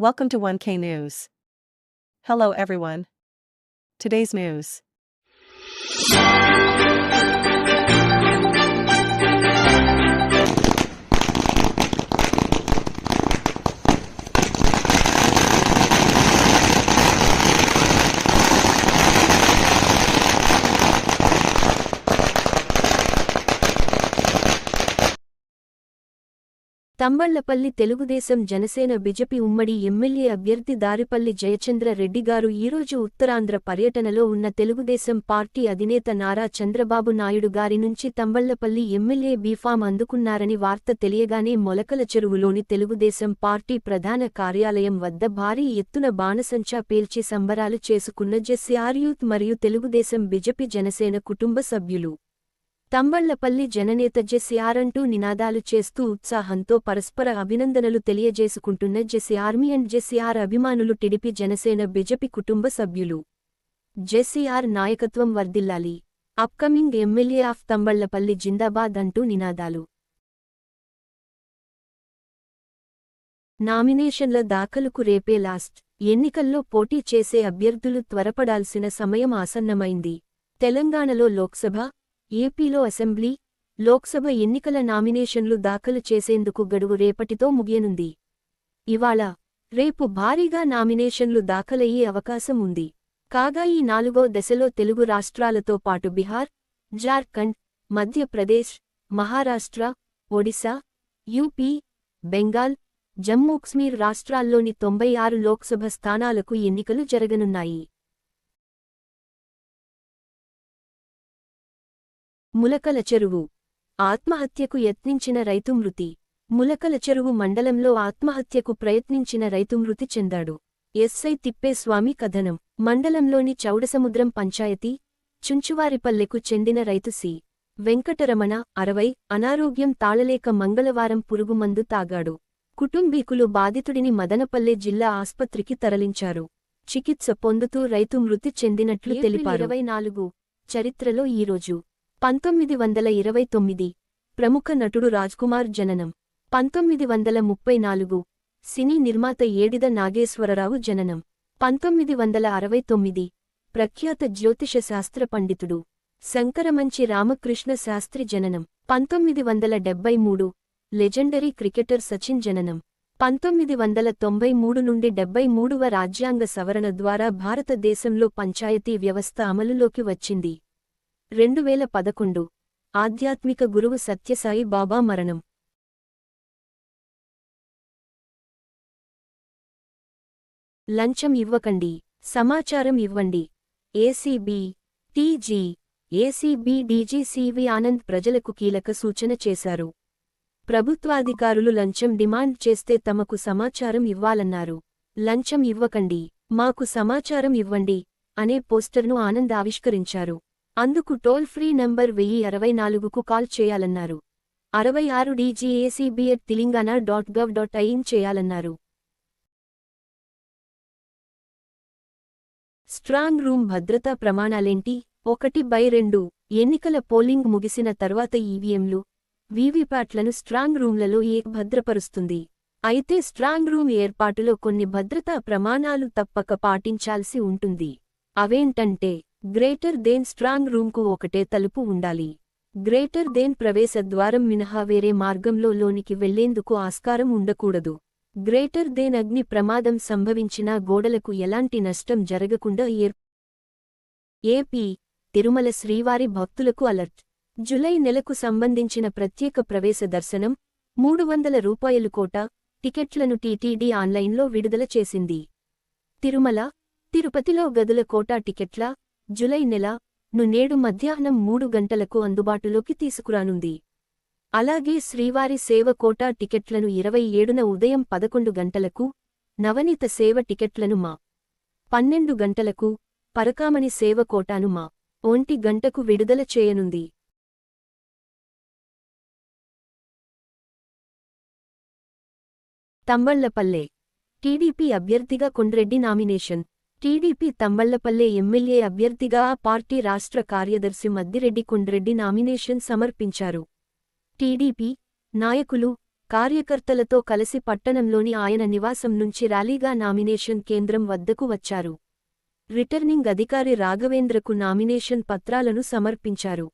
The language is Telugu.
Welcome to 1K News. Hello everyone. Today's news. Thamballapalli Telugu Desam Janasena BJP ఉమ్మడి ఎమ్మెల్యే అభ్యర్థి దారిపల్లి జయచంద్ర రెడ్డి గారు ఈరోజు ఉత్తరాంధ్ర పర్యటనలో ఉన్న తెలుగుదేశం పార్టీ అధినేత నారా చంద్రబాబు నాయుడు గారి నుంచి తంబళ్ళపల్లి ఎమ్మెల్యే బీఫామ్ అందుకున్నారని వార్త తెలియగానే మొలకల చెరువులోని తెలుగుదేశం పార్టీ ప్రధాన కార్యాలయం వద్ద భారీ ఎత్తున బాణసంచా పేల్చి సంబరాలు చేసుకున్న జెస్సీఆర్ యూత్ మరియు తెలుగుదేశం బిజెపి జనసేన కుటుంబ సభ్యులు. తంబళ్ళపల్లి జననేత జెస్సీఆర్ అంటూ నినాదాలు చేస్తూ ఉత్సాహంతో పరస్పర అభినందనలు తెలియజేసుకుంటున్న జెస్సీ ఆర్మీ అండ్ జెసిఆర్ అభిమానులు టిడిపి జనసేన బిజెపి కుటుంబ సభ్యులు. జెస్సీఆర్ నాయకత్వం వర్ధిల్లాలి. అప్కమింగ్ ఎమ్మెల్యే ఆఫ్ తంబళ్ళపల్లి జిందాబాద్ అంటూ నినాదాలు. నామినేషన్ల దాఖలుకు రేపే లాస్ట్. ఎన్నికల్లో పోటీ చేసే అభ్యర్థులు త్వరపడాల్సిన సమయం ఆసన్నమైంది. తెలంగాణలో లోక్సభ ఏపీలో అసెంబ్లీ లోక్సభ ఎన్నికల నామినేషన్లు దాఖలు చేసేందుకు గడువు రేపటితో ముగియనుంది. ఇవాళ రేపు భారీగా నామినేషన్లు దాఖలయ్యే అవకాశం ఉంది. కాగా ఈ నాలుగో దశలో తెలుగు రాష్ట్రాలతో పాటు బిహార్ జార్ఖండ్ మధ్యప్రదేశ్ మహారాష్ట్ర ఒడిశా యూపీ బెంగాల్ జమ్మూకాశ్మీర్ రాష్ట్రాల్లోని తొంభై ఆరు లోక్సభ స్థానాలకు ఎన్నికలు జరగనున్నాయి. ములకల చెరువు. ఆత్మహత్యకు యత్నించిన రైతు మృతి. ములకల చెరువు మండలంలో ఆత్మహత్యకు ప్రయత్నించిన రైతు మృతి చెందాడు. ఎస్ఐ తిప్పేస్వామి కథనం. మండలంలోని చౌడసముద్రం పంచాయతీ చుంచువారిపల్లెకు చెందిన రైతు సి. వెంకటరమణ అరవై అనారోగ్యం తాళలేక మంగళవారం పురుగుమందు తాగాడు. కుటుంబీకులు బాధితుడిని మదనపల్లె జిల్లా ఆస్పత్రికి తరలించారు. చికిత్స పొందుతూ రైతు మృతి చెందినట్లు తెలిపారు. ఇరవై నాలుగు చరిత్రలో ఈరోజు పంతొమ్మిది వందల ఇరవై తొమ్మిది ప్రముఖ నటుడు రాజ్కుమార్ జననం. పంతొమ్మిది వందల ముప్పై నాలుగు సినీ నిర్మాత ఏడిద నాగేశ్వరరావు జననం. పంతొమ్మిది వందల అరవై తొమ్మిది ప్రఖ్యాత జ్యోతిష శాస్త్ర పండితుడు శంకరమంచి రామకృష్ణ శాస్త్రి జననం. పంతొమ్మిది వందల డెబ్బై మూడు లెజెండరీ క్రికెటర్ సచిన్ జననం. పంతొమ్మిది వందల తొంభై మూడు నుండి డెబ్బై మూడవ రాజ్యాంగ సవరణ ద్వారా భారతదేశంలో పంచాయతీ వ్యవస్థ అమలులోకి వచ్చింది. రెండు వేల పదకొండు ఆధ్యాత్మిక గురువు సత్యసాయి బాబా మరణం. లంచం ఇవ్వకండి. సమాచారం ఇవ్వండి. ACB TG ACB DG CV Anand ప్రజలకు కీలక సూచన చేశారు. ప్రభుత్వాధికారులు లంచం డిమాండ్ చేస్తే తమకు సమాచారం ఇవ్వాలన్నారు. లంచం ఇవ్వకండి. మాకు సమాచారం ఇవ్వండి అనే పోస్టర్ను ఆనంద్ ఆవిష్కరించారు. అందుకు టోల్ ఫ్రీ నంబర్ వెయ్యి అరవై నాలుగుకు కాల్ చేయాలన్నారు. అరవై ఆరు DGACB at Telangana dot gov dot in చేయాలన్నారు. స్ట్రాంగ్ రూమ్ భద్రతా ప్రమాణాలేంటి? ఒకటి బై రెండు. ఎన్నికల పోలింగ్ ముగిసిన తర్వాత ఈవీఎంలు వీవీప్యాట్లను స్ట్రాంగ్ రూమ్లలో ఏ భద్రపరుస్తుంది? అయితే స్ట్రాంగ్ రూమ్ ఏర్పాటులో కొన్ని భద్రతా ప్రమాణాలు తప్పక పాటించాల్సి ఉంటుంది. అవేంటంటే గ్రేటర్ దేన్ స్ట్రాంగ్ రూమ్కు ఒకటే తలుపు ఉండాలి. గ్రేటర్ దేన్ ప్రవేశ ద్వారం మినహా వేరే మార్గంలో లోనికి వెళ్ళేందుకు ఆస్కారం ఉండకూడదు. గ్రేటర్ దేన్ అగ్ని ప్రమాదం సంభవించినా గోడలకు ఎలాంటి నష్టం జరగకుండా ఏర్ ఏపీ తిరుమల శ్రీవారి భక్తులకు అలర్ట్. జులై నెలకు సంబంధించిన ప్రత్యేక ప్రవేశ దర్శనం మూడు వందల రూపాయలు కోట టికెట్లను టీటీడీ ఆన్లైన్లో విడుదల చేసింది. తిరుమల తిరుపతిలో గదుల కోటా టికెట్ల జులై నెల ను నేడు మధ్యాహ్నం మూడు గంటలకు అందుబాటులోకి తీసుకురానుంది. అలాగే శ్రీవారి సేవ కోటా టికెట్లను ఇరవై ఏడున ఉదయం పదకొండు గంటలకు నవనీత సేవ టికెట్లను మా. పన్నెండు గంటలకు పరకామణి సేవ కోటాను మా. ఒంటి గంటకు విడుదల చేయనుంది. తంబళ్ళపల్లె టీడీపీ అభ్యర్థిగా Kondreddy nomination. TDP Thamballapalle MLA అభ్యర్థిగా ఆ పార్టీ రాష్ట్ర కార్యదర్శి మద్దిరెడ్డి కొండ్రెడ్డి నామినేషన్ సమర్పించారు. టీడీపీ నాయకులు కార్యకర్తలతో కలిసి పట్టణంలోని ఆయన నివాసం నుంచి ర్యాలీగా నామినేషన్ కేంద్రం వద్దకు వచ్చారు. రిటర్నింగ్ అధికారి రాఘవేంద్రకు నామినేషన్ పత్రాలను సమర్పించారు.